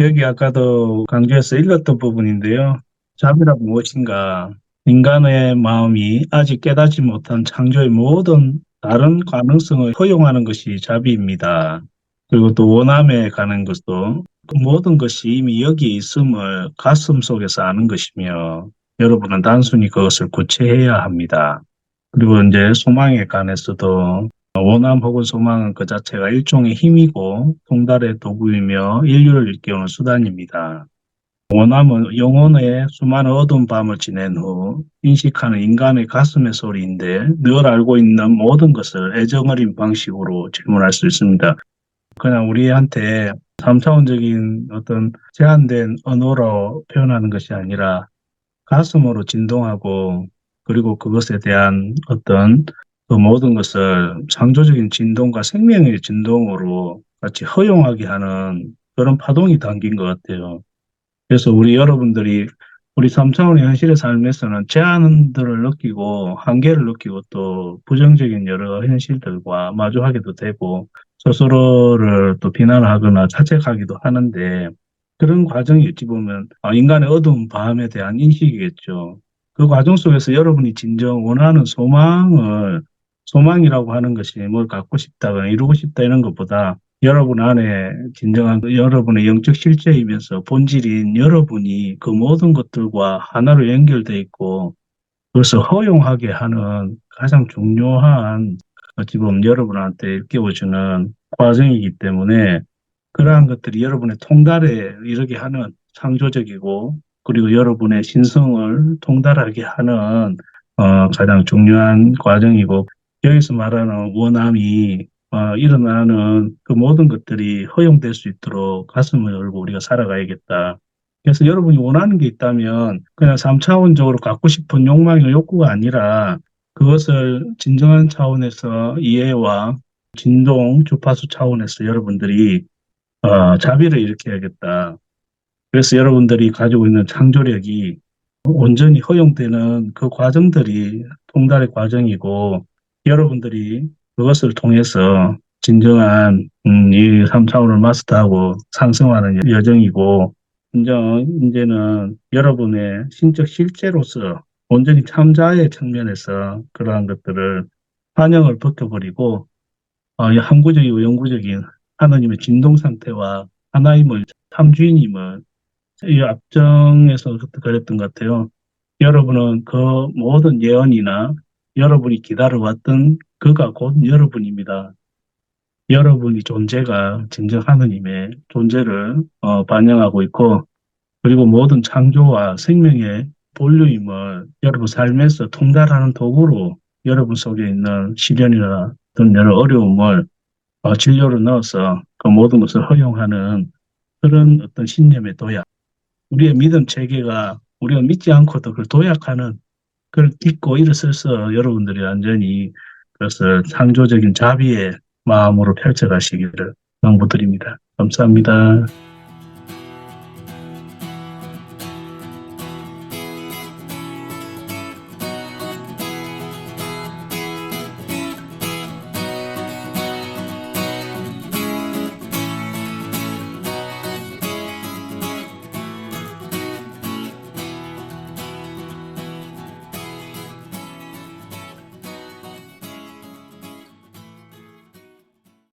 여기 아까도 강조해서 읽었던 부분인데요. 자비란 무엇인가? 인간의 마음이 아직 깨닫지 못한 창조의 모든 다른 가능성을 허용하는 것이 자비입니다. 그리고 또 원함에 가는 것도 그 모든 것이 이미 여기 있음을 가슴 속에서 아는 것이며 여러분은 단순히 그것을 구체해야 합니다. 그리고 이제 소망에 관해서도 원함 혹은 소망은 그 자체가 일종의 힘이고 통달의 도구이며 인류를 일깨우는 수단입니다. 원함은 영혼의 수많은 어두운 밤을 지낸 후 인식하는 인간의 가슴의 소리인데 늘 알고 있는 모든 것을 애정어린 방식으로 질문할 수 있습니다. 그냥 우리한테 3차원적인 어떤 제한된 언어로 표현하는 것이 아니라 가슴으로 진동하고 그리고 그것에 대한 어떤 그 모든 것을 창조적인 진동과 생명의 진동으로 같이 허용하게 하는 그런 파동이 담긴 것 같아요. 그래서 우리 여러분들이 우리 3차원의 현실의 삶에서는 제한들을 느끼고 한계를 느끼고 또 부정적인 여러 현실들과 마주하게도 되고 스스로를 또 비난하거나 자책하기도 하는데 그런 과정이 어찌 보면 아, 인간의 어두운 밤에 대한 인식이겠죠. 그 과정 속에서 여러분이 진정 원하는 소망을 소망이라고 하는 것이 뭘 갖고 싶다거나 이루고 싶다 이런 것보다 여러분 안에 진정한 그 여러분의 영적 실제이면서 본질인 여러분이 그 모든 것들과 하나로 연결돼 있고 그것을 허용하게 하는 가장 중요한 어찌 보면 여러분한테 깨워주는 과정이기 때문에 그러한 것들이 여러분의 통달에 이르게 하는 창조적이고 그리고 여러분의 신성을 통달하게 하는 어, 가장 중요한 과정이고 여기서 말하는 원함이 어, 일어나는 그 모든 것들이 허용될 수 있도록 가슴을 열고 우리가 살아가야겠다. 그래서 여러분이 원하는 게 있다면 그냥 3차원적으로 갖고 싶은 욕망이나 욕구가 아니라 그것을 진정한 차원에서 이해와 진동, 주파수 차원에서 여러분들이 어, 자비를 일으켜야겠다. 그래서 여러분들이 가지고 있는 창조력이 온전히 허용되는 그 과정들이 통달의 과정이고 여러분들이 그것을 통해서 진정한 음, 이 3차원을 마스터하고 상승하는 여정이고 진정 이제는 여러분의 신적 실제로서 온전히 참자의 측면에서 그러한 것들을 환영을 벗겨버리고 어, 이 항구적이고 영구적인 하나님의 진동 상태와 하나님을 참주인임을 이 앞정에서 그랬던 것 같아요. 여러분은 그 모든 예언이나 여러분이 기다려왔던 그가 곧 여러분입니다. 여러분이 존재가 진정 하느님의 존재를 어, 반영하고 있고 그리고 모든 창조와 생명의 본류임을 여러분 삶에서 통달하는 도구로 여러분 속에 있는 시련이나 어떤 여러 어려움을 어, 진료로 넣어서 그 모든 것을 허용하는 그런 어떤 신념의 도약. 우리의 믿음 체계가 우리가 믿지 않고도 그걸 도약하는 그걸 믿고 일어서서 여러분들이 완전히 그것을 창조적인 자비의 마음으로 펼쳐가시기를 당부드립니다. 감사합니다.